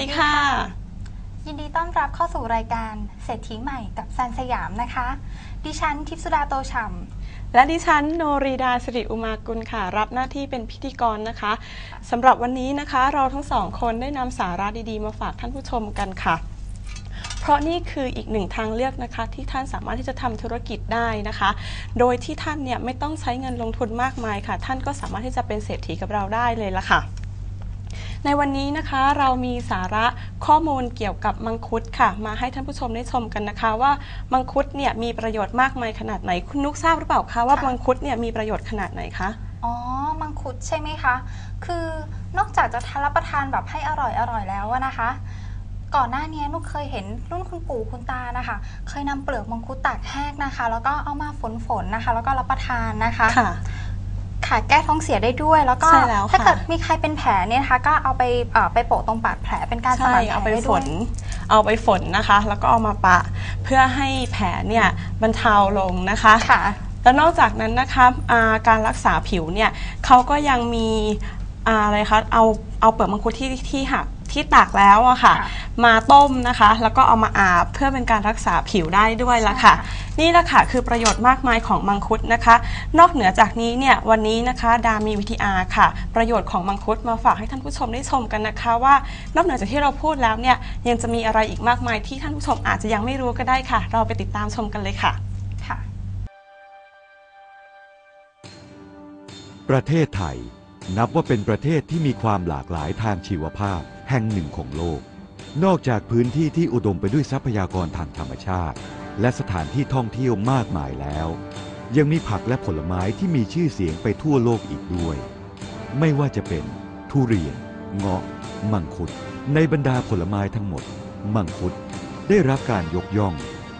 สวัสดีค่ะ ยินดีต้อนรับเข้าสู่รายการเศรษฐีใหม่กับซันสยามนะคะ ดิฉันทิพย์สุดาโตฉ่และดิฉันโนรีดาสิริอุมากุลค่ะ รับหน้าที่เป็นพิธีกรนะคะสำหรับวันนี้นะคะ เราทั้งสองคนได้นำสาระดีๆ มาฝากท่านผู้ชมกันค่ะ เพราะนี่คืออีกหนึ่งทางเลือกนะคะ ที่ท่านสามารถที่จะทำธุรกิจได้นะคะ โดยที่ท่านเนี่ยไม่ต้องใช้เงินลงทุนมากมายค่ะ ท่านก็สามารถที่จะเป็นเศรษฐีกับเราได้เลยละค่ะ ในวันนี้นะคะเรามีสาระข้อมูลเกี่ยวกับมังคุดค่ะ มาให้ท่านผู้ชมได้ชมกันนะคะ ว่ามังคุดเนี่ยมีประโยชน์มากมายขนาดไหนคุณนุกทราบหรือเปล่าคะว่ามังคุดเนี่ยมีประโยชน์ขนาดไหนคะำอ๋อ มังคุดใช่ไหมคะ คือนอกจากจะทานรับประทานแบบให้อร่อยอร่อยแล้วอะนะคะ ก่อนหน้านี้นุกเคยเห็นรุ่นคุณปู่คุณตานะคะ เคยนำเปลือกมังคุดตากแห้งนะคะ แล้วก็เอามาฝนๆนะคะ แล้วก็รับประทานนะคะค่ะ ค่ะแก้ท้องเสียได้ด้วย แล้วก็ใช่แล้วค่ะ ถ้าเกิดมีใครเป็นแผลเนี่ยนะคะ ก็เอาไปเอ่อไปโปะตรงบาดแผลเป็นการสใช่มานแผลเอาไปได้ฝด้วยนเอาไปฝนนะคะ แล้วก็เอามาปะเพื่อให้แผลเนี่ยบรรเทาลงนะคะ ค่ะ แล้วนอกจากนั้นนะคะอ่าการรักษาผิวเนี่ยเขาก็ยังมีอ่าอะไรคะเอาเอาเปลือกมังคุดที่ที่หัก ที่ตากแล้วอะค่ะค่ะ มาต้มนะคะ แล้วก็เอามาอาบเพื่อเป็นการรักษาผิวได้ด้วยละค่ะใช่ค่ะนี่แหละค่ะคือประโยชน์มากมายของมังคุดนะคะ นอกเหนือจากนี้เนี่ยวันนี้นะคะดามีวิทยาค่ะ ประโยชน์ของมังคุดมาฝากให้ท่านผู้ชมได้ชมกันนะคะว่า นอกเหนือจากที่เราพูดแล้วเนี่ยยังจะมีอะไรอีกมากมายที่ท่านผู้ชมอาจจะยังไม่รู้ก็ได้ค่ะ เราไปติดตามชมกันเลยค่ะค่ะประเทศไทยนับว่าเป็นประเทศที่มีความหลากหลายทางชีวภาพ แห่งหนึ่งของโลก นอกจากพื้นที่ที่อุดมไปด้วยทรัพยากรทางธรรมชาติ และสถานที่ท่องเที่ยวมากมายแล้ว ยังมีผักและผลไม้ที่มีชื่อเสียงไปทั่วโลกอีกด้วย ไม่ว่าจะเป็น ทุเรียน เงาะ มังคุด ในบรรดาผลไม้ทั้งหมด มังคุดได้รับการยกย่อง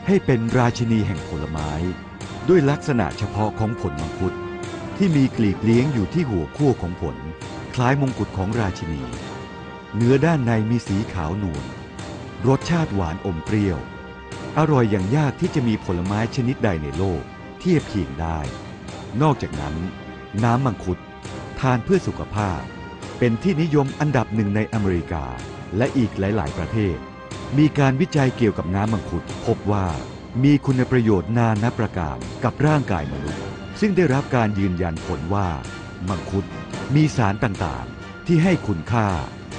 ให้เป็นราชินีแห่งผลไม้ ด้วยลักษณะเฉพาะของผลมังคุดที่มีกลีบเลี้ยงอยู่ที่หัวขั้วของผล คล้ายมงกุฎของราชินี เนื้อด้านในมีสีขาวนวล รสชาติหวานอมเปรี้ยว อร่อยอย่างยากที่จะมีผลไม้ชนิดใดในโลก เทียบเคียงได้ นอกจากนั้น น้ำมังคุด ทานเพื่อสุขภาพ เป็นที่นิยมอันดับหนึ่งในอเมริกาและอีกหลาย ๆ ประเทศ มีการวิจัยเกี่ยวกับน้ำมังคุด พบว่ามีคุณประโยชน์นานับประการกับร่างกายมนุษย์ ซึ่งได้รับการยืนยันผลว่า มังคุดมีสารต่าง ๆ ที่ให้คุณค่า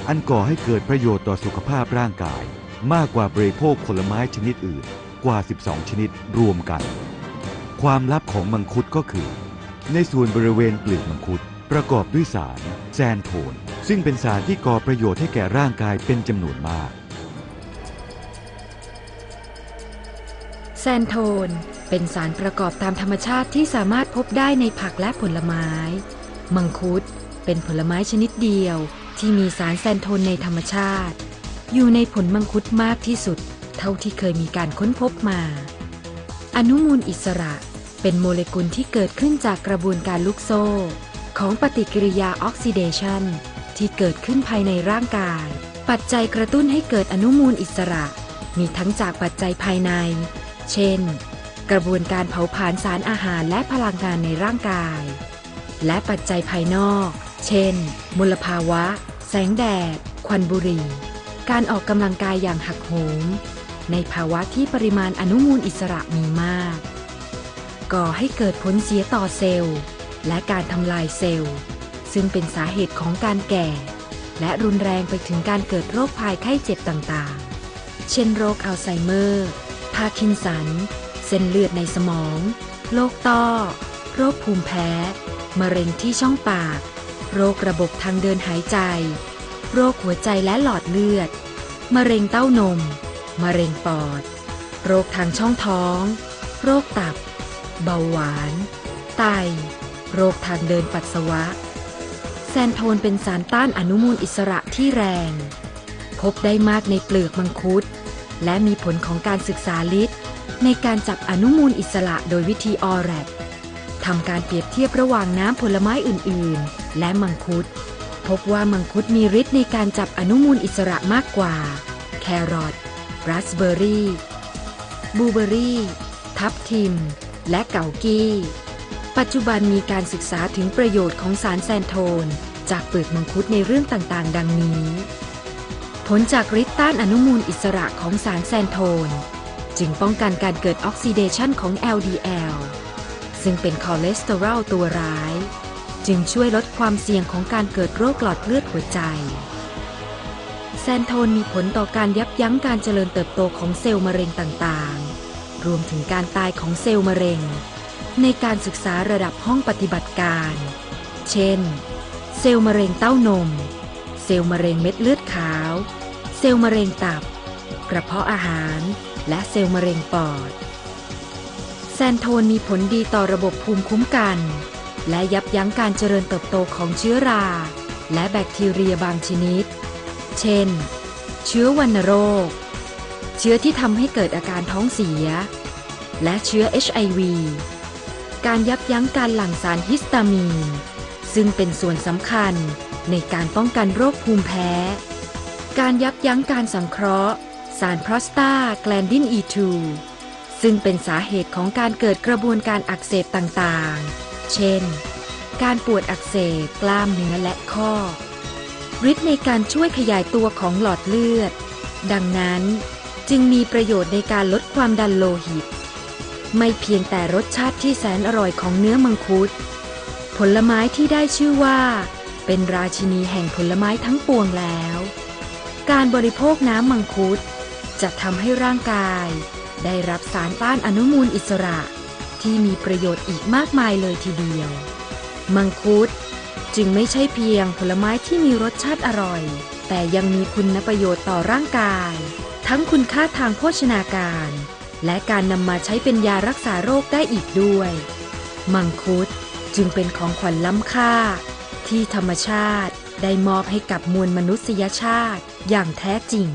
อันก่อให้เกิดประโยชน์ต่อสุขภาพร่างกาย มากกว่าบริโภคผลไม้ชนิดอื่นกว่า 12 ชนิดรวมกัน ความลับของมังคุดก็คือ ในส่วนบริเวณเปลือกมังคุดประกอบด้วยสารแซนโทน ซึ่งเป็นสารที่ก่อประโยชน์ให้แก่ร่างกายเป็นจำนวนมาก แซนโทนเป็นสารประกอบตามธรรมชาติที่สามารถพบได้ในผักและผลไม้ มังคุดเป็นผลไม้ชนิดเดียว ที่มีสารแซนโทนในธรรมชาติ อยู่ในผลมังคุดมากที่สุด เท่าที่เคยมีการค้นพบมา อนุมูลอิสระเป็นโมเลกุลที่เกิดขึ้นจากกระบวนการลูกโซ่ ของปฏิกิริยาออกซิเดชันที่เกิดขึ้นภายในร่างกาย ปัจจัยกระตุ้นให้เกิดอนุมูลอิสระ มีทั้งจากปัจจัยภายใน เช่น กระบวนการเผาผลาญสารอาหารและพลังงานในร่างกาย และปัจจัยภายนอก เช่น มลภาวะ แสงแดด ควันบุหรี่ การออกกำลังกายอย่างหักโหม ในภาวะที่ปริมาณอนุมูลอิสระมีมาก ก่อให้เกิดผลเสียต่อเซลล์ และการทำลายเซลล์ ซึ่งเป็นสาเหตุของการแก่ และรุนแรงไปถึงการเกิดโรคภัยไข้เจ็บต่างๆ เช่นโรคอัลไซเมอร์ พาร์กินสัน เส้นเลือดในสมอง โรคต้อ โรคภูมิแพ้ มะเร็งที่ช่องปาก โรคระบบทางเดินหายใจ โรคหัวใจและหลอดเลือด มะเร็งเต้านม มะเร็งปอด โรคทางช่องท้อง โรคตับ เบาหวาน ไต โรคทางเดินปัสสาวะ แซนโทนเป็นสารต้านอนุมูลอิสระที่แรง พบได้มากในเปลือกมังคุด และมีผลของการศึกษาลิตในการจับอนุมูลอิสระโดยวิธีออแรดทำการเปรียบเทียบระหว่างน้ำผลไม้อื่น ๆ และมังคุด พบว่ามังคุดมีฤทธิ์ในการจับอนุมูลอิสระมากกว่า แครอทราสเบอร์รี่บูเบอร์รี่ ทับทิม และเกากี้ ปัจจุบันมีการศึกษาถึงประโยชน์ของสารแซนโทน จากเปลือกมังคุดในเรื่องต่างๆ ดังนี้ ผลจากฤทธิ์ต้านอนุมูลอิสระของสารแซนโทน จึงป้องกันการเกิดออกซิเดชันของ LDL ซึ่งเป็นคอเลสเตอรอลตัวร้าย จึงช่วยลดความเสี่ยงของการเกิดโรคหลอดเลือดหัวใจ แซนโทนมีผลต่อการยับยั้งการเจริญเติบโตของเซลล์มะเร็งต่างๆ รวมถึงการตายของเซลล์มะเร็ง ในการศึกษาระดับห้องปฏิบัติการ เช่น เซลล์มะเร็งเต้านม เซลล์มะเร็งเม็ดเลือดขาว เซลล์มะเร็งตับ กระเพาะอาหาร และเซลล์มะเร็งปอด แซนโทนมีผลดีต่อระบบภูมิคุ้มกัน และยับยั้งการเจริญเติบโตของเชื้อรา และแบคทีเรียบางชนิด เช่น เชื้อวัณโรค เชื้อที่ทำให้เกิดอาการท้องเสีย และเชื้อ HIV การยับยั้งการหลั่งสารฮิสตามีน ซึ่งเป็นส่วนสำคัญในการป้องกันโรคภูมิแพ้ การยับยั้งการสังเคราะห์ สารพรอสตาแกลนดิน E2 ซึ่งเป็นสาเหตุของการเกิดกระบวนการอักเสบต่างๆ เช่น การปวดอักเสบกล้ามเนื้อและข้อฤทธิ์ในการช่วยขยายตัวของหลอดเลือด ดังนั้นจึงมีประโยชน์ในการลดความดันโลหิต ไม่เพียงแต่รสชาติที่แสนอร่อยของเนื้อมังคุด ผลไม้ที่ได้ชื่อว่า เป็นราชินีแห่งผลไม้ทั้งปวงแล้ว การบริโภคน้ำมังคุดจะทำให้ร่างกาย ได้รับสารต้านอนุมูลอิสระ ที่มีประโยชน์อีกมากมายเลยทีเดียว มังคุดจึงไม่ใช่เพียงผลไม้ที่มีรสชาติอร่อย แต่ยังมีคุณประโยชน์ต่อร่างกาย ทั้งคุณค่าทางโภชนาการ และการนำมาใช้เป็นยารักษาโรคได้อีกด้วย มังคุดจึงเป็นของขวัญล้ำค่า ที่ธรรมชาติได้มอบให้กับมวลมนุษยชาติอย่างแท้จริง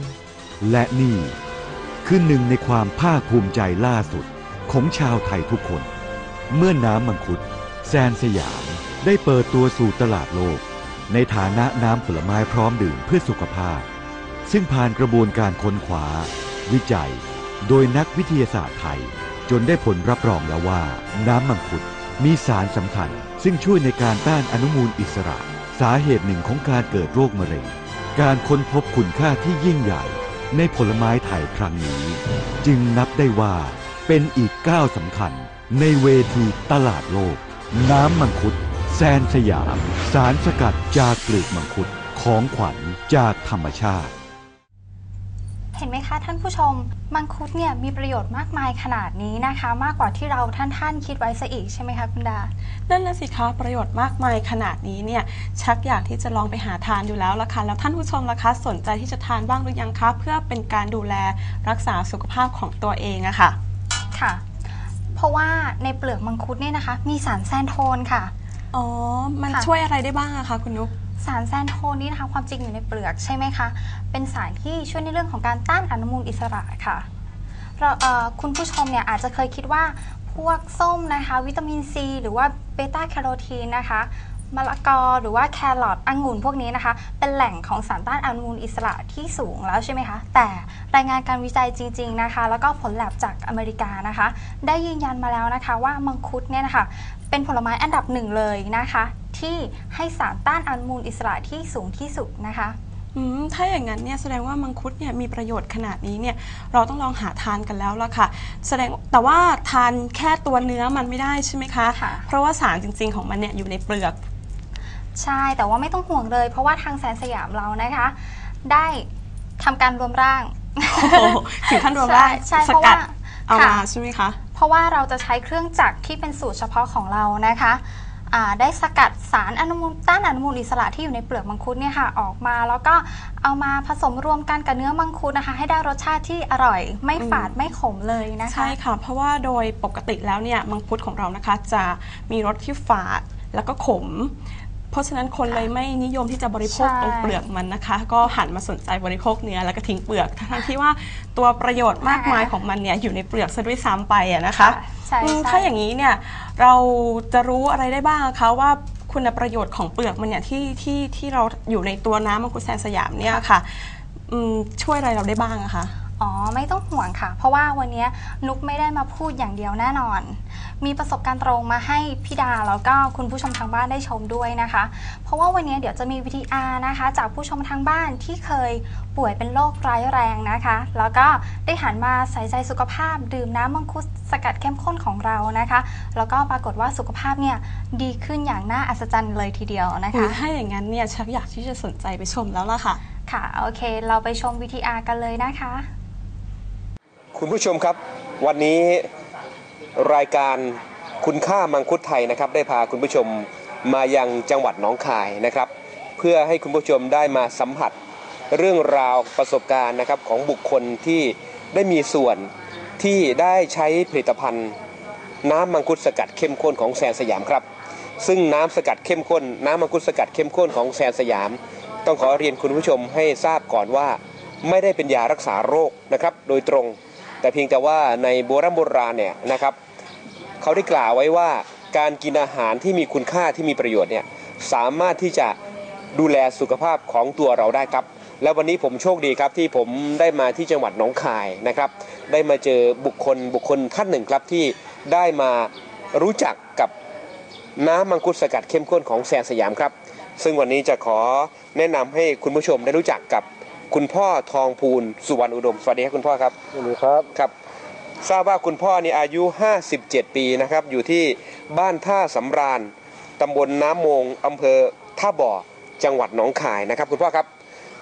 และนี่คือหนึ่งในความภาคภูมิใจล่าสุด ของชาวไทยทุกคน เมื่อน้ำมังคุด แซนสยามได้เปิดตัวสู่ตลาดโลก ในฐานะน้ำผลไม้พร้อมดื่มเพื่อสุขภาพ ซึ่งผ่านกระบวนการค้นคว้า วิจัย โดยนักวิทยาศาสตร์ไทย จนได้ผลรับรองแล้วว่า น้ำมังคุดมีสารสำคัญ ซึ่งช่วยในการต้านอนุมูลอิสระ สาเหตุหนึ่งของการเกิดโรคมะเร็ง การค้นพบคุณค่าที่ยิ่งใหญ่ ในผลไม้ไทยครั้งนี้ จึงนับได้ว่า เป็นอีกก้าวสำคัญ ในเวทีตลาดโลก น้ำมังคุด แซนสยาม สารสกัดจากเปลือกมังคุดของขวัญจากธรรมชาติ เห็นไหมคะท่านผู้ชม มังคุดเนี่ยมีประโยชน์มากมายขนาดนี้นะคะ มากกว่าที่เราท่านท่านๆคิดไว้ซะอีกใช่ไหมคะคุณดา นั่นนะสิคะประโยชน์มากมายขนาดนี้เนี่ยชักอยากที่จะลองไปหาทานอยู่แล้วละค่ะแล้วท่านผู้ชมล่ะคะสนใจที่จะทานบ้างหรือยังคะเพื่อเป็นการดูแลรักษาสุขภาพของตัวเองอะค่ะ ค่ะ เพราะว่าในเปลือกมังคุดเนี่ยนะคะ มีสารแซนโทนค่ะ อ๋อ มันค่ะ ช่วยอะไรได้บ้างอะคะคุณนุ๊ก สารแซนโทนนี่นะคะ ความจริงอยู่ในเปลือกใช่ไหมคะ เป็นสารที่ช่วยในเรื่องของการต้านอนุมูลอิสระค่ะเราเอ่อคุณผู้ชมเนี่ยอาจจะเคยคิดว่าพวกส้มนะคะ วิตามินซีหรือว่าเบต้าแคโรทีนนะคะ มะละกอหรือว่าแครอทองุ่นพวกนี้นะคะ เป็นแหล่งของสารต้านอนุมูลอิสระที่สูงแล้วใช่ไหมคะ แต่รายงานการวิจัยจริง ๆนะคะ แล้วก็ผลแลบจากอเมริกานะคะ ได้ยืนยันมาแล้วนะคะ ว่ามังคุดเนี่ยนะคะเป็นผลไม้อันดับหนึ่งเลยนะคะ ที่ให้สารต้านอนุมูลอิสระที่สูงที่สุดนะคะอืมถ้าอย่างนั้นเนี่ยแสดงว่ามังคุดเนี่ยมีประโยชน์ขนาดนี้เนี่ยเราต้องลองหาทานกันแล้วละค่ะ แสดงแต่ว่าทานแค่ตัวเนื้อมันไม่ได้ใช่ไหมคะค่ะเพราะว่าสารจริง ๆ ของมันเนี่ยอยู่ในเปลือก ใช่แต่ว่าไม่ต้องห่วงเลย เพราะว่าทางแสนสยามเรานะคะ ได้ทำการรวมร่าง โอ้โหถึงขั้นรวมร่างใช่สเพราะกัว่าดเอามาค่ะ ใช่ไหมคะ เพราะว่าเราจะใช้เครื่องจักรที่เป็นสูตรเฉพาะของเรานะคะอ่าได้สกัดสารอนุมูลต้านอนุมูลอิสระที่อยู่ในเปลือกมังคุดเนี่ยค่ะออกมา แล้วก็เอามาผสมรวมกันกับเนื้อมังคุดนะคะ ให้ได้รสชาติที่อร่อย ไม่ฝาดไม่ขมเลยนะคะ ใช่ค่ะ เพราะว่าโดยปกติแล้วเนี่ยมังคุดของเรานะคะจะมีรสที่ฝาดแล้วก็ขม เพราะฉะนั้นคนเลยไม่นิยมที่จะบริโภคใช่ ตรงเปลือกมันนะคะ ก็หันมาสนใจบริโภคเนื้อแล้วก็ทิ้งเปลือกทั้งๆที่ว่าตัวประโยชน์มากมายของมันเนี่ยอยู่ในเปลือกซะด้วยซ้ำไปอะนะคะใช่อืมใช่ ถ้าอย่างนี้เนี่ยเราจะรู้อะไรได้บ้างคะว่าคุณประโยชน์ของเปลือกมันเนี่ยที่ที่ที่เราอยู่ในตัวน้ำมังคุดแซนสยามเนี่ยค่ะอืมช่วยอะไรเราได้บ้างอะคะ อ๋อ ไม่ต้องห่วงค่ะ เพราะว่าวันนี้นุกไม่ได้มาพูดอย่างเดียวแน่นอนมีประสบการณ์ตรงมาให้พี่ดาแล้วก็คุณผู้ชมทางบ้านได้ชมด้วยนะคะ เพราะว่าวันนี้เดี๋ยวจะมีวิธีอานะคะ จากผู้ชมทางบ้านที่เคยป่วยเป็นโรคร้ายแรงนะคะ แล้วก็ได้หันมาใส่ใจสุขภาพ ดื่มน้ำมังคุดสกัดเข้มข้นของเรานะคะ แล้วก็ปรากฏว่าสุขภาพเนี่ยดีขึ้นอย่างน่าอัศจรรย์เลยทีเดียวนะอุ๊คะยถ้าอย่างนั้นเนี่ยชักอยากที่จะสนใจไปชมแล้วล่ะค่ะ ค่ะ โอเค เราไปชมวิธีอากันเลยนะคะ คุณผู้ชมครับ วันนี้ รายการคุณค่ามังคุดไทยนะครับ ได้พาคุณผู้ชมมายังจังหวัดหนองคายนะครับ เพื่อให้คุณผู้ชมได้มาสัมผัสเรื่องราวประสบการณ์นะครับของบุคคลที่ได้มีส่วนที่ได้ใช้ผลิตภัณฑ์ น้ำมังคุดสกัดเข้มข้นของแซนสยามครับ ซึ่งน้ำสกัดเข้มข้น น้ำมังคุดสกัดเข้มข้นของแซนสยาม ต้องขอเรียนคุณผู้ชมให้ทราบก่อนว่า ไม่ได้เป็นยารักษาโรคนะครับโดยตรง แต่เพียงแต่ว่าในโบราณโบราณเนี่ยนะครับ เขาได้กล่าวไว้ว่าการกินอาหารที่มีคุณค่าที่มีประโยชน์เนี่ยสามารถที่จะดูแลสุขภาพของตัวเราได้ครับ แล้ววันนี้ผมโชคดีครับที่ผมได้มาที่จังหวัดหนองคายนะครับ ได้มาเจอบุคคลบุคคลท่านหนึ่งครับที่ได้มารู้จักกับน้ำมังคุดสกัดเข้มข้นของแซนสยามครับ ซึ่งวันนี้จะขอแนะนำให้คุณผู้ชมได้รู้จักกับคุณพ่อทองพูนสุวรรณอุดม สวัสดีครับคุณพ่อครับสวัสดีครับครับ ทราบว่าคุณพ่อนี่อายุ 57 ปีนะครับ อยู่ที่บ้านท่าสำราญตำบลน้ำมงอำเภอท่าบ่อจังหวัดหนองคายนะครับ คุณพ่อครับ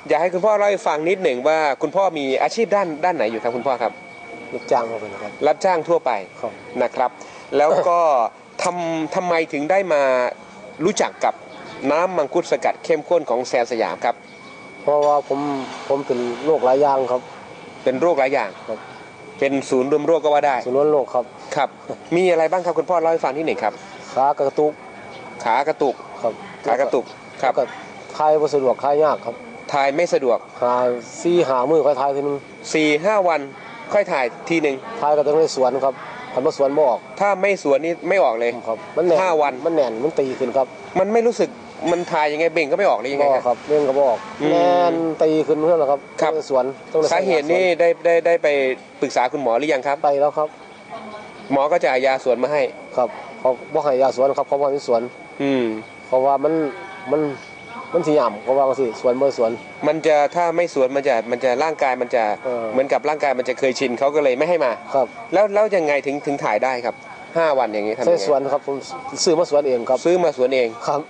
อยากให้คุณพ่อเล่าให้ฟังนิดหนึ่งว่าคุณพ่อมีอาชีพด้านด้านไหนอยู่ครับคุณพ่อครับลูกจ้างเขาเป็นครับ รับจ้างทั่วไปครับ นะครับ แล้วก็ทำทำไมถึงได้มารู้จักกับน้ำมังคุดสกัดเข้มข้นของแซนสยามครับ เพราะว่าผมผมเป็นโรคหลายอย่างครับ เป็นโรคหลายอย่างครับ เป็นศูนย์รวมโรคก็ว่าได้ส่วนล้วนโรคครับครับ มีอะไรบ้างครับคุณพ่อเล่าให้ฟังที่หนึ่งครับ ขากระตุกขากระตุก ครับขากระตุกครับแล้วก็ทายบ่สะดวกทายยากครับถ่ายไม่สะดวกหาซี่หามือค่อยทายทีนึง4ี่ห้าวันค่อยถ่ายทีหนึ่งทายก็ต้องในสวนครับคันบ่สวนบ่ออกถ้าไม่สวนนี่ไม่ออกเลย ครับ มันแน่นห้าวัน มันแน่นมันตีขึ้นครับ มันไม่รู้สึก มันถ่ายยังไงเบ่งก็ไม่ออกเลยยังไงบ่ครับครับเล่นก็บ่ออกอืมแน่นตีขึ้นเพื่อนแล้วครับครับต้องในสวนต้องในสาเหตุนี่ได้ได้ได้ไปปรึกษาคุณหมอหรือยังครับ ไปแล้วครับ หมอก็จะเอายาสวนมาให้ ครับเขาบ่ให้ยาสวนครับเขาบ่ให้สวนอืมเพราะว่ามันมันมันสิย่ํเขาว่าจังซี่สวนบ่สวน มันจะถ้าไม่สวนมันจะมันจะร่างกายมันจะเออ เหมือนกับร่างกายมันจะเคยชินเขาก็เลยไม่ให้มา ครับแล้วแล้วยังไงถึงถึงถ่ายได้ครับห้าวันอย่างนี้ทำยังใช้ไงสวนครับผมซื้อมาสวนเองครับซื้อมาสวนเอง ครับ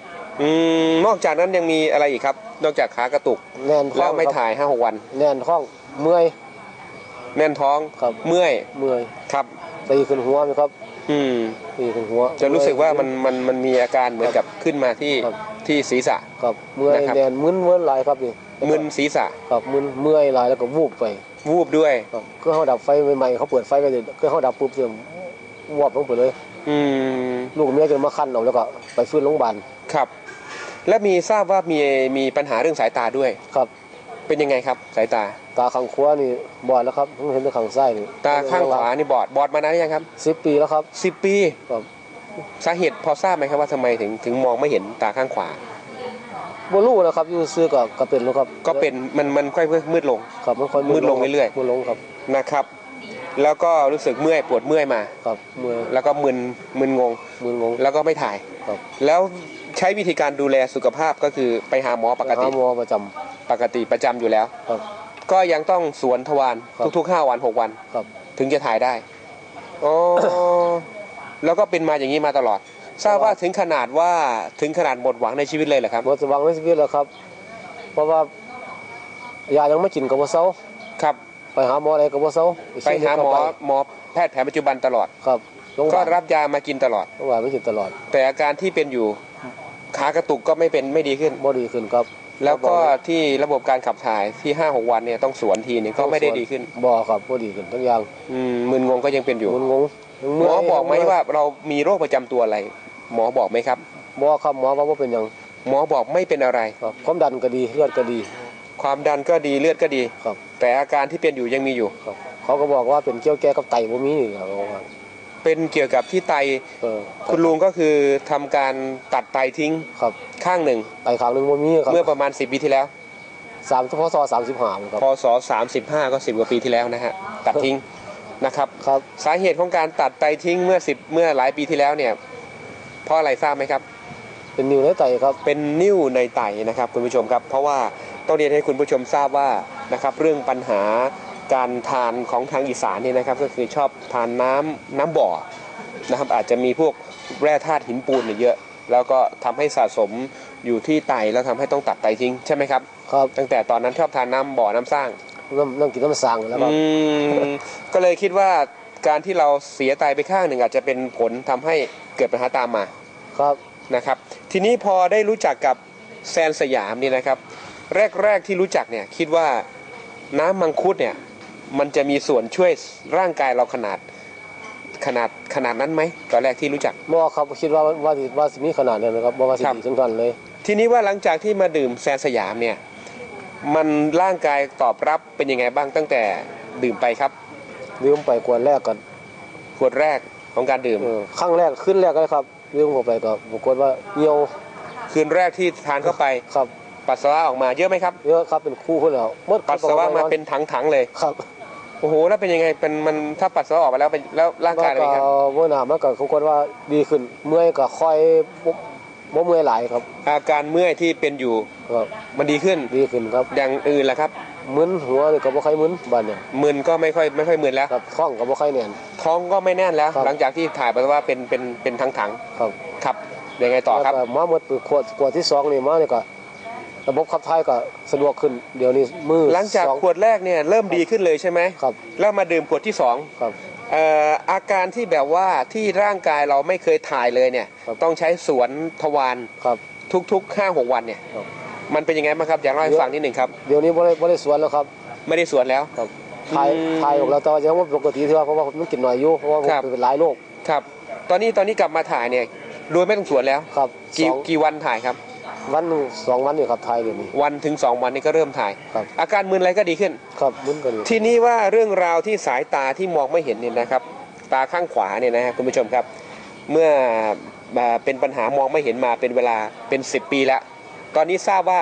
อืมนอกจากนั้นยังมีอะไรอีกครับ นอกจากขากระตุกแน่นท้แล้อวงไม่ครับถ่ายห้าหกวัน แน่นท้องเมื่อย แน่นท้องครับ เมื่อยเมื่อยครับ ตีขึ้นหัวไหมครับอืมตีขึ้นหัว จะรู้สึกว่ามันมันมันมีอาการเหมือนกับขึ้นมาที่ครับ ที่ศีรษะ ครับเมื่อยนะครับ แน่นมึนเมื่อยหลายครับนี่มึนศีรษะครับมึนเมื่อยหลายแล้วก็วูบไปวูบด้วย ครับเครื่องเขาดับไฟใหม่ๆเขาเปิดไฟไปเลยเครื่องเขาดับปุ๊บเสียงวอบลงไปเลย อืมลูกเมียจนมาคันเอาแล้วก็ไปฟื้นโรงพยาบาล ครับ และมีทราบว่ามีมีปัญหาเรื่องสายตาด้วย ครับ เป็นยังไงครับ สายตา ตาข้างขวานี่บอดแล้วครับเพิ่งเห็นแต่ข้างซ้ายนี่ตาข้างขวานี่บอดบอดมานานหรือยังครับสิบปีแล้วครับสิบปีครับสาเหตุพอทราบไหมครับว่าทำไมถึงถึงมองไม่เห็นตาข้างขวาบ่รู้นะครับอยู่ซื้อก็ก็เป็นแล้วครับ ก็เป็นมันมันค่อยมืดลงครับมันค่อยมืดลงเรื่อยๆมืดลงครับนะครับ แล้วก็รู้สึกเมื่อยปวดเมื่อยมาครับเมื่อยแล้วก็มึนมึนงงมืองงแล้วก็ไม่ถ่ายครับ แล้ว ใช้วิธีการดูแลสุขภาพก็คือไปหาหมอปกติหาหมอประจำปกติประจำอยู่แล้ว ครับ ก็ยังต้องสวนทวารครับ ทุกๆห้าวันหกวัน ครับ ถึงจะถ่ายได้อ๋อแล้วก็เป็นมาอย่างนี้มาตลอด ทราบว่าถึงขนาดว่าถึงขนาดหมดหวังในชีวิตเลยเหรอครับ หมดสว่างในชีวิตแล้วครับ เพราะว่ายายังไม่กินกับบ่เซาครับ ไปหาหมออะไรกับบ่เซาไปหาหมอไปหมอแพทย์แผนปัจจุบันตลอด ครับโรงพยาก็บาลรับยามากินตลอดโรงพยาบาลไม่กินตลอด แต่อาการที่เป็นอยู่ ขากระตุกก็ไม่เป็นไม่ดีขึ้น บ่ดีขึ้นครับแล้วก็ที่ระบบการขับถ่ายที่ห้าหกวันเนี่ยต้องสวนทีนึงก็ไม่ได้ดีขึ้นบ่ครับบ่ดีขึ้นทั้งอย่างอืมมึนงงก็ยังเป็นอยู่มึนงงยังหมเยอบอกไหมว่าเรามีโรคประจำตัวอะไร หมอบอกไหมครับบ่ครับหมอว่าบ่เป็นหยังหมอบอกไม่เป็นอะไรครับความดันก็ดีเลือดก็ดี ความดันก็ดีเลือดก็ดีครับ แต่อาการที่เป็นอยู่ยังมีอยู่ครับเขาก็บอกว่าเป็นเกี่ยวแก่กับไตบ่มีนี่ครับ เขาว่าเป็นเกี่ยวกับที่ไตเออคุณลุงก็คือทำการตัดไตทิ้งครับข้างหนึ่ง ไตข้างหนึงบ่มีครับเมื่อประมาณ 10 ปีที่แล้ว สามพศสามสิบห้าครับ พศ 35 ก็ 10 กว่าปีที่แล้วนะฮะ ตัดทิ้งนะครับ ครับ สาเหตุของการตัดไตทิ้งเมื่อ 10 เมื่อหลายปีที่แล้วเนี่ย เพราะอะไรทราบไหมครับ เป็นนิ้วในไตครับ เป็นนิ่วในไตนะครับคุณผู้ชมครับ เพราะว่าต้องเรียนให้คุณผู้ชมทราบว่านะครับเรื่องปัญหา การทานของทางอีสานเนี่ยนะครับก็คือชอบทานน้ำน้ำบ่อนะครับอาจจะมีพวกแร่ธาตุหินปูนเนี่ยเยอะ แล้วก็ทำให้สะสมอยู่ที่ไตแล้วทำให้ต้องตัดไตทิ้งใช่ไหมครับครับตั้งแต่ตอนนั้นชอบทานน้ำบ่อน้ำสร้างน้ำน้ำกินน้ำสางแล้วครับอืมก็เลยคิดว่าการที่เราเสียไตไปข้างหนึ่งอาจจะเป็นผลทำให้เกิดปัญหาตามมาครับนะครับ ทีนี้พอได้รู้จักกับแซนสยามนี่นะครับ แรกๆที่รู้จักเนี่ยคิดว่าน้ำมังคุดเนี่ย มันจะมีส่วนช่วยร่างกายเราขนาดขนาดขนาดนั้นไหมตอนแรกที่รู้จักบ่ครับคิดว่าว่าสิว่าสิมีขนาดนั้นนะครับบ่ว่าสิครับดีถึงกันเลย ทีนี้ว่าหลังจากที่มาดื่มแซนสยามเนี่ย มันร่างกายตอบรับเป็นยังไงบ้างตั้งแต่ดื่มไปครับลืมไปกวนแรกกันขวดแรกของการดื่มเออครั้งแรกขึ้นแรกเลยครับลืมเข้าไปก็ปรากฏว่าเหี่ยวคืนแรกที่ทานเข้าไปครับปัสสาวะออกมาเยอะไหมครับ เยอะครับเป็นคู่พุ่นแล้วหมดปัสสาวะมาเป็นถังๆเลยครับโอ้โหแล้วเป็นยังไงเป็นมันถ้าปัสสาวะออกมาแล้วเป็นแล้วร่างกายเป็นก็ยังไงครับเมื่อหนามันก็ปรากฏว่าดีขึ้นเมื่อยก็ค่อยบ่บ่เมื่อยหลายครับ อาการเมื่อยที่เป็นอยู่ครับมันดีขึ้นดีขึ้นครับ อย่างอื่นล่ะครับมึนหัวนี่ก็บ่ค่อยมึนบัดเนี่ยมึนก็ไม่ค่อยไม่ค่อยมึนแล้วครับท้องก็บ่ค่อยแน่นท้องก็ไม่แน่นแล้วครับหลังจากที่ถ่ายปัสสาวะเป็นเป็นเป็นถังครับๆครับยังไงต่อครับแล้วก็มาหมดขวดขวดที่สองนี่มานี่ก็ ระบบขับถ่ายก็สะดวกขึ้นเดี๋ยวนี้มือหลังจากสอ ขวดแรกเนี่ยเริ่มดีขึ้นเลยใช่ไหมครับ แล้วมาดื่มขวดที่สองครับ เอ่ออาการที่แบบว่าที่ร่างกายเราไม่เคยถ่ายเลยเนี่ย ครับ ต้องใช้สวนทวารครับ ทุกๆห้าหกวันเนี่ย ครับ มันเป็นยังไงบ้างครับอยากเล่าให้ฟังนิดหนึ่งครับ เดี๋ยวนี้บ่ได้บ่ได้สวนแล้วครับไม่ได้สวนแล้ว ครับถ่ายอืมถ่ายออกแล้วแต่ว่ายังว่าปกติที่ว่าเพราะว่ามันกินหน่อยอยู่เพราะว่าครับ เป็นหลายโรคครับ ตอนนี้ตอนนี้กลับมาถ่ายเนี่ยโดยไม่ต้องสวนแล้ว ครับกี่สองกี่วันถ่ายครับ วันหนึ่งสองวันนี่ครับถ่ายเดี๋ยวนี้ วันถึง2วันนี้ก็เริ่มถ่าย ครับ อาการมึนอะไรก็ดีขึ้น ครับมึนก็ดีทีนี้ว่าเรื่องราวที่สายตาที่มองไม่เห็นเนี่ยนะครับ ตาข้างขวาเนี่ยนะครับคุณผู้ชมครับ เมื่อมาเป็นปัญหามองไม่เห็นมาเป็นเวลาเป็น 10 ปีแล้ว ตอนนี้ทราบว่า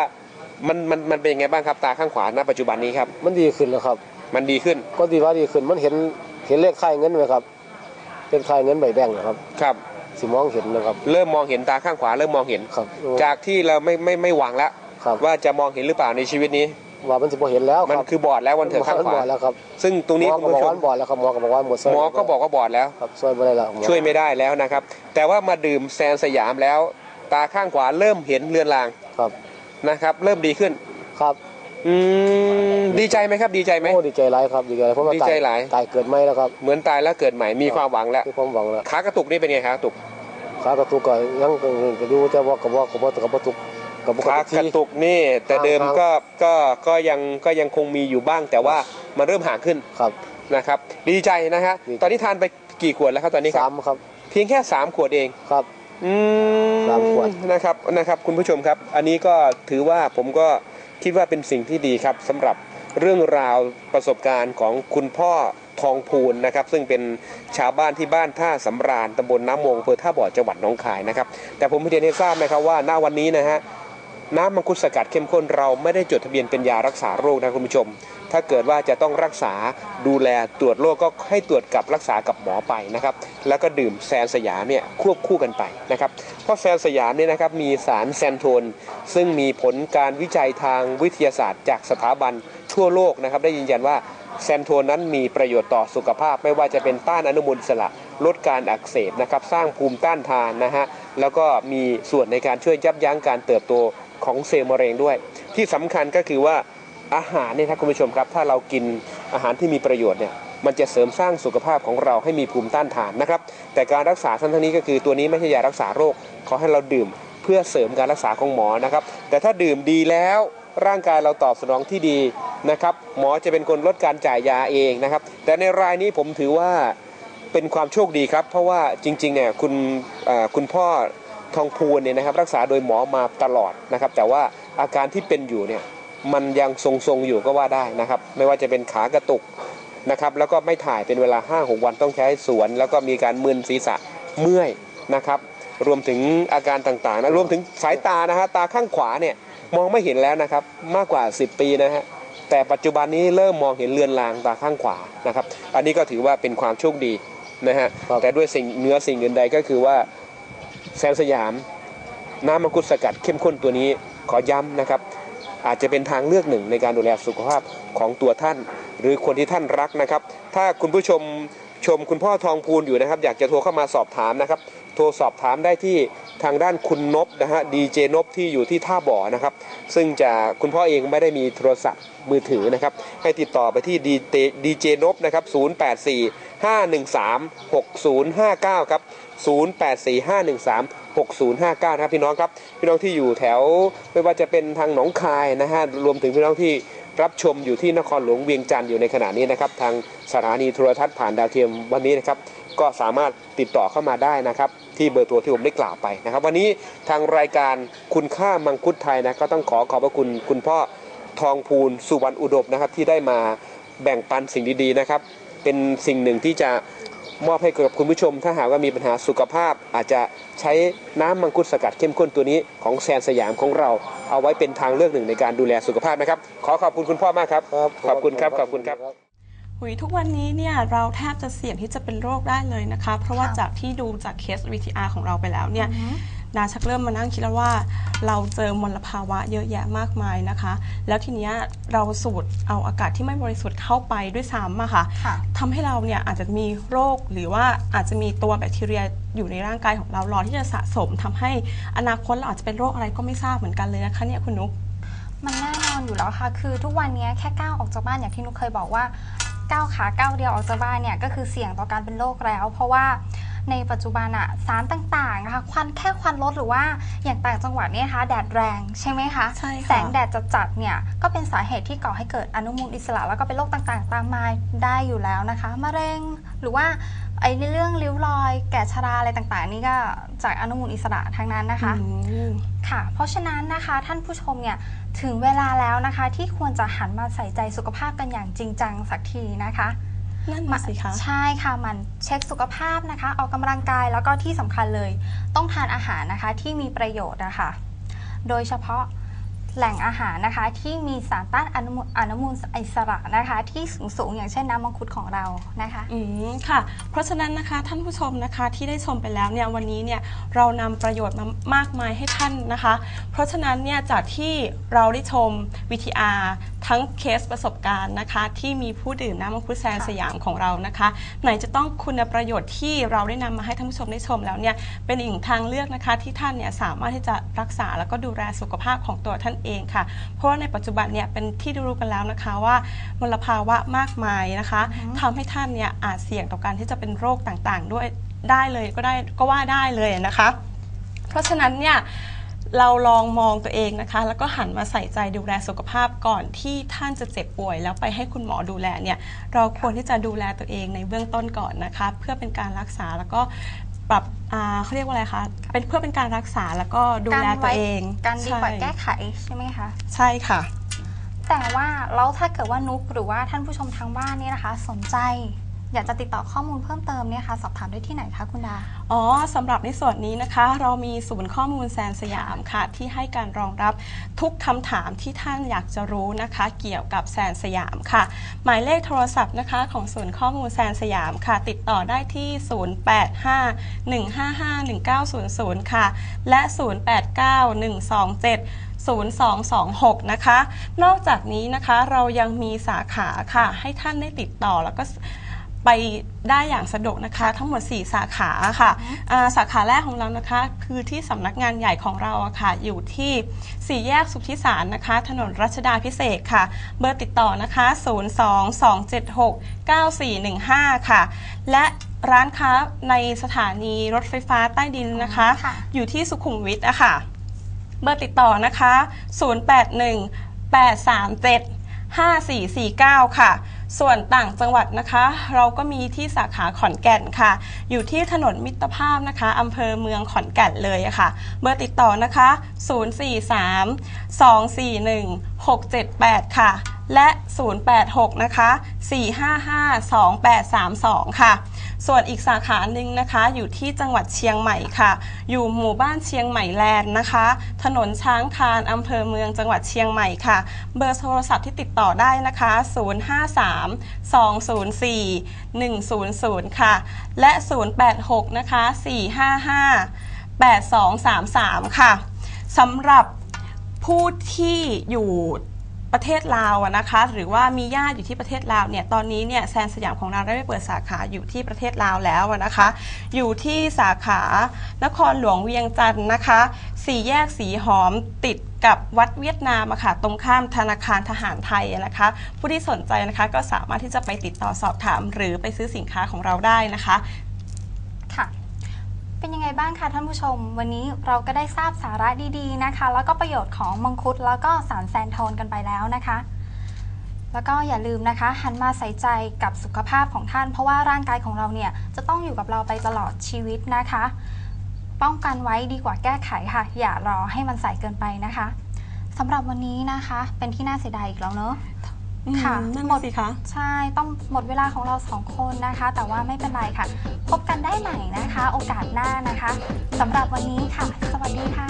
มันมันมันเป็นยังไงบ้างครับตาข้างขวาณปัจจุบันนี้ครับ มันดีขึ้นแล้วครับ มันดีขึ้น ก็ดีว่าดีขึ้นมันเห็นเห็นเลขค่ายเงินไหมครับ เป็นค่ายเงินใบแบงค์นะครับ ครับ สิมองเห็นนะครับ เริ่มมองเห็นตาข้างขวาเริ่มมองเห็น ครับ จากที่เราไม่ไม่ไม่หวังแล้วครับว่าจะมองเห็นหรือเปล่าในชีวิตนี้ ว่ามันสิบ่เห็นแล้วมันครับคือบอดแล้ววันเถอะข้างขบวาอดแล้วครับซึ่งตรงนี้หมอคุณก็บอกผู้ชว่ามบอดแล้วครับหมอก็บอกว่าหมดหมอก็บอกว่าบอดแล้ว ครับช่วยไม่ได้แล้วหมอช่วยไม่ได้แล้วนะครับ แต่ว่ามาดื่มแซนสยามแล้ว ตาข้างขวาเริ่มเห็นเลือนลางครับนะครับ เริ่มดีขึ้น ครับ อืมดีใจไหมครับ ดีใจไหม โอ้ดีใจหลายครับดีใจหลายเพราะว่าดีใจหลาย ตายเกิดไม่แล้วครับเหมือนตายแล้วเกิดใหม่มีความหวังแล้วมีความหวังแล้วขากระตุกนี่เป็นไงขากระตุกขากระตุกก็ยังก็ดูแต่ว่ากับว่ากับว่ากับว่าตุกกับปกขาติกระตุกนี่ แต่เดิมครับก็ก็ก็ยังก็ยังคงมีอยู่บ้าง แต่ว่ามันเริ่มห่างขึ้นครับนะครับ ดีใจนะฮะดีใจตอนนี้ทานไปกี่ขวดแล้วครับตอนนี้คสารับมครับ เพียงแค่3ขวดเองครับอืมสามขวดนะครับนะครับ คุณผู้ชมครับ อันนี้ก็ถือว่าผมก็ คิดว่าเป็นสิ่งที่ดีครับสำหรับเรื่องราวประสบการณ์ของคุณพ่อทองพูนนะครับ ซึ่งเป็นชาวบ้านที่บ้านท่าสำราญตำบลน้ำมงอำเภอท่าบ่อจังหวัดหนองคายนะครับ แต่ผมเรียนให้ทราบนะครับว่าณวันนี้นะฮะน้ำมังคุดสกัดเข้มข้นเราไม่ได้จดทะเบียนเป็นยารักษาโรคนะคุณผู้ชม ถ้าเกิดว่าจะต้องรักษาดูแลตรวจโรคก็ให้ตรวจกับรักษากับหมอไปนะครับ แล้วก็ดื่มแซนสยามเนี่ยควบคู่กันไปนะครับ เพราะแซนสยามเนี่ยนะครับมีสารแซนโทน ซึ่งมีผลการวิจัยทางวิทยาศาสตร์จากสถาบันทั่วโลกนะครับ ได้ยืนยันว่าแซนโทนนั้นมีประโยชน์ต่อสุขภาพ ไม่ว่าจะเป็นต้านอนุมูลอิสระลดการอักเสบนะครับสร้างภูมิต้านทานนะฮะแล้วก็มีส่วนในการช่วยยับยั้งการเติบโตของเซลล์มะเร็งด้วย ที่สำคัญก็คือว่า อาหารเนี่ยครับคุณผู้ชมครับ ถ้าเรากินอาหารที่มีประโยชน์เนี่ยมันจะเสริมสร้างสุขภาพของเราให้มีภูมิต้านทานนะครับ แต่การรักษาทั้งทั้งนี้ก็คือตัวนี้ไม่ใช่ยารักษาโรคขอให้เราดื่มเพื่อเสริมการรักษาของหมอนะครับ แต่ถ้าดื่มดีแล้วร่างกายเราตอบสนองที่ดีนะครับหมอจะเป็นคนลดการจ่ายยาเองนะครับ แต่ในรายนี้ผมถือว่าเป็นความโชคดีครับ เพราะว่าจริงๆเนี่ยคุณคุณพ่อทองพูนเนี่ยนะครับรักษาโดยหมอมาตลอดนะครับ แต่ว่าอาการที่เป็นอยู่เนี่ย มันยังทรงๆอยู่ก็ว่าได้นะครับ ไม่ว่าจะเป็นขากระตุกนะครับแล้วก็ไม่ถ่ายเป็นเวลา 5-6 วันต้องใช้สวน แล้วก็มีการมึนศีรษะเมื่อยนะครับ รวมถึงอาการต่างๆนะรวมถึงสายตานะฮะตาข้างขวาเนี่ยมองไม่เห็นแล้วนะครับมากกว่า 10 ปีนะฮะแต่ปัจจุบันนี้เริ่มมองเห็นเลือนลางตาข้างขวานะครับ อันนี้ก็ถือว่าเป็นความโชคดีนะฮะครับแต่ด้วยสิ่งเนื้อสิ่งอื่นใดก็คือว่าแซมสยาม น้ำมังคุดสกัดเข้มข้นตัวนี้ขอย้ำนะครับ อาจจะเป็นทางเลือกหนึ่งในการดูแลสุขภาพของตัวท่าน หรือคนที่ท่านรักนะครับ ถ้าคุณผู้ชมชมคุณพ่อทองพูนอยู่นะครับ อยากจะโทรเข้ามาสอบถามนะครับ โทรสอบถามได้ที่ทางด้านคุณนบนะฮะดีเจนบที่อยู่ที่ท่าบ่อนะครับ ซึ่งจะคุณพ่อเองไม่ได้มีโทรศัพท์มือถือนะครับ ให้ติดต่อไปที่ดีเจนบนะครับ084 513 6059ครับ084 513 6059นะครับพี่น้องครับพี่น้องที่อยู่แถวไม่ว่าจะเป็นทางหนองคายนะฮะรวมถึงพี่น้องที่รับชมอยู่ที่นครหลวงเวียงจันทร์อยู่ในขณะนี้นะครับทางสถานีโทรทัศน์ผ่านดาวเทียมวันนี้นะครับก็สามารถติดต่อเข้ามาได้นะครับที่เบอร์โทรที่ผมได้กล่าวไปนะครับวันนี้ทางรายการคุณค่ามังคุดไทยนะก็ต้องขอขอบพระคุณคุณพ่อทองพูนสุวรรณอุดมนะครับที่ได้มาแบ่งปันสิ่งดีๆนะครับเป็นสิ่งหนึ่งที่จะ มอบให้กับคุณผู้ชม ถ้าหากว่ามีปัญหาสุขภาพ อาจจะใช้น้ำมังคุดสกัดเข้มข้นตัวนี้ของแซนสยามของเรา เอาไว้เป็นทางเลือกหนึ่งในการดูแลสุขภาพนะครับ ขอขอบคุณคุณพ่อมากครับครับขอบคุณครับ ขอบคุณครับหุยทุกวันนี้เนี่ยเราแทบจะเสี่ยงที่จะเป็นโรคได้เลยนะคะ เพราะว่าค่ะจากที่ดูจากเคส VTR ของเราไปแล้วเนี่ยอือฮึ นาชักเริ่มมานั่งคิดแล้วว่าเราเจอมลภาวะเยอะแยะมากมายนะคะ แล้วทีเนี้ยเราสูดเอาอากาศที่ไม่บริสุทธิ์เข้าไปด้วยซ้ำอะค่ะค่ะ ทำให้เราเนี่ยอาจจะมีโรคหรือว่าอาจจะมีตัวแบคทีเรียอยู่ในร่างกายของเรารอที่จะสะสมทำให้อนาคตเราอาจจะเป็นโรคอะไรก็ไม่ทราบเหมือนกันเลยนะคะเนี่ยคุณนุ๊ก มันแน่นอนอยู่แล้วค่ะ คือทุกวันนี้แค่ก้าวออกจากบ้านอย่างที่นุกเคยบอกว่าก้าวขาก้าวเดียวออกจากบ้านเนี่ยก็คือเสี่ยงต่อการเป็นโรคแล้ว เพราะว่า ในปัจจุบันอะสารต่างๆนะคะควันแค่ควันรถหรือว่าอย่างต่างจังหวัดเนี่ยนะคะแดดแรงใช่ไหมคะใช่ค่ะ แสงแดดจัดๆเนี่ยก็เป็นสาเหตุที่ก่อให้เกิดอนุมูลอิสระ แล้วก็เป็นโรคต่างๆ ตามมาได้อยู่แล้วนะคะมะเร็งหรือว่าไอ้เรื่องริ้วรอย แก่ชราอะไรต่างๆ นี่ก็จากอนุมูลอิสระทั้งนั้นนะคะ อืม ค่ะ เพราะฉะนั้นนะคะท่านผู้ชมเนี่ยถึงเวลาแล้วนะคะ ที่ควรจะหันมาใส่ใจสุขภาพกันอย่างจริงจังสักทีนะคะ นั่นน่ะสิคะ ใช่ค่ะมันเช็คสุขภาพนะคะ ออกกำลังกายแล้วก็ที่สำคัญเลย ต้องทานอาหารนะคะที่มีประโยชน์นะคะ โดยเฉพาะ แหล่งอาหารนะคะที่มีสารต้านอนุมูลอนุมูลอิสระนะคะที่สูงสูงๆอย่างเช่นน้ำมังคุดของเรานะคะอืมค่ะ เพราะฉะนั้นนะคะท่านผู้ชมนะคะที่ได้ชมไปแล้วเนี่ยวันนี้เนี่ยเรานำประโยชน์มามากมายให้ท่านนะคะ เพราะฉะนั้นเนี่ยจากที่เราได้ชม VTR ทั้งเคสประสบการณ์นะคะ ที่มีผู้ดื่มน้ำมังคุดแซนสยามของเรานะคะ ไหนจะต้องคุณประโยชน์ที่เราได้นำมาให้ท่านผู้ชมได้ชมแล้วเนี่ยเป็นอีกหนึ่งทางเลือกนะคะที่ท่านเนี่ยสามารถที่จะรักษาแล้วก็ดูแลสุขภาพของตัวท่านเองค่ะ เพราะว่าในปัจจุบันเนี่ยเป็นที่รู้กันแล้วนะคะว่ามลภาวะมากมายนะคะทำให้ท่านเนี่ยอาจเสี่ยงต่อการที่จะเป็นโรคต่างๆ ด้วยได้เลยก็ได้ก็ว่าได้เลยนะคะ เพราะฉะนั้นเนี่ยเราลองมองตัวเองนะคะ แล้วก็หันมาใส่ใจดูแลสุขภาพก่อนที่ท่านจะเจ็บป่วย แล้วไปให้คุณหมอดูแลเนี่ยเราควรที่จะดูแลตัวเองในเบื้องต้นก่อนนะคะ เพื่อเป็นการรักษาแล้วก็ ปรับอ่าเขาเรียกว่าอะไรคะเป็นเพื่อเป็นการรักษาแล้วก็ดูแลตัวเองการดีกว่าใช่แก้ไขใช่ไหมคะใช่ค่ะ แต่ว่าแล้วถ้าเกิดว่านุกหรือว่าท่านผู้ชมทางบ้านเนี่ยนะคะ สนใจ อยากจะติดต่อข้อมูลเพิ่มเติมเนี่ยค่ะสอบถามได้ที่ไหนคะคุณดา อ๋อสำหรับในส่วนนี้นะคะ เรามีศูนย์ข้อมูลแซนสยามค่ะ ที่ให้การรองรับทุกคำถามที่ท่านอยากจะรู้นะคะ เกี่ยวกับแซนสยามค่ะ หมายเลขโทรศัพท์นะคะ ของศูนย์ข้อมูลแซนสยามค่ะ ติดต่อได้ที่ 0851551900 ค่ะ และ 089127 0226 นะคะ นอกจากนี้นะคะเรายังมีสาขาค่ะ ให้ท่านได้ติดต่อแล้วก็ ไปได้อย่างสะดวกนะคะ ทั้งหมด 4 สาขาค่ะอ่าสาขาแรกของเรานะคะ คือที่สำนักงานใหญ่ของเราอะค่ะ อยู่ที่สี่แยกสุทธิสารนะคะ ถนนรัชดาพิเศษกค่ะ เบอร์ติดต่อนะคะ 022769415 ค่ะ และร้านค้าในสถานีรถไฟฟ้าใต้ดินนะคะ ค่ะ อยู่ที่สุขุมวิทอะค่ะ เบอร์ติดต่อนะคะ 081 837 5449 ค่ะ ส่วนต่างจังหวัดนะคะ เราก็มีที่สาขาขอนแก่นค่ะ อยู่ที่ถนนมิตรภาพนะคะอำเภอเมืองขอนแก่นเลยค่ะ เบอร์ติดต่อนะคะ 043 241 678 ค่ะ และ 086 นะคะ 455 2832 ค่ะ ส่วนอีกสาขาหนึ่งนะคะอยู่ที่จังหวัดเชียงใหม่ค่ะ อยู่หมู่บ้านเชียงใหม่แลนด์นะคะ ถนนช้างคานอำเภอเมืองจังหวัดเชียงใหม่ค่ะ เบอร์โทรศัพท์ที่ติดต่อได้นะคะ 053 204 100 ค่ะ และ 086 นะคะ 455 8233 ค่ะสำหรับผู้ที่อยู่ ประเทศลาวนะคะ หรือว่ามีญาติอยู่ที่ประเทศลาวเนี่ยตอนนี้เนี่ยแซนสยามของเราได้ไปเปิดสาขาอยู่ที่ประเทศลาวแล้วนะคะ อยู่ที่สาขานครหลวงเวียงจันทร์นะคะสี่แยกสีหอมติดกับวัดเวียดนามอะค่ะตรงข้ามธนาคารทหารไทยนะคะ ผู้ที่สนใจนะคะก็สามารถที่จะไปติดต่อสอบถาม หรือไปซื้อสินค้าของเราได้นะคะ เป็นยังไงบ้างคะท่านผู้ชม วันนี้เราก็ได้ทราบสาระดีๆนะคะ แล้วก็ประโยชน์ของมังคุดแล้วก็สารแซนโทนกันไปแล้วนะคะ แล้วก็อย่าลืมนะคะ หันมาใส่ใจกับสุขภาพของท่าน เพราะว่าร่างกายของเราเนี่ยจะต้องอยู่กับเราไปตลอดชีวิตนะคะ ป้องกันไว้ดีกว่าแก้ไขค่ะ อย่ารอให้มันใส่เกินไปนะคะสำหรับวันนี้นะคะ เป็นที่น่าเสียดายอีกแล้วเนอะ ค่ะอืมนั่นหมน่ะดสิคะ ใช่ต้องหมดเวลาของเราสองคนนะคะ แต่ว่าไม่เป็นไรค่ะ พบกันได้ใหม่นะคะ โอกาสหน้านะคะสำหรับวันนี้ค่ะ สวัสดีค่ะ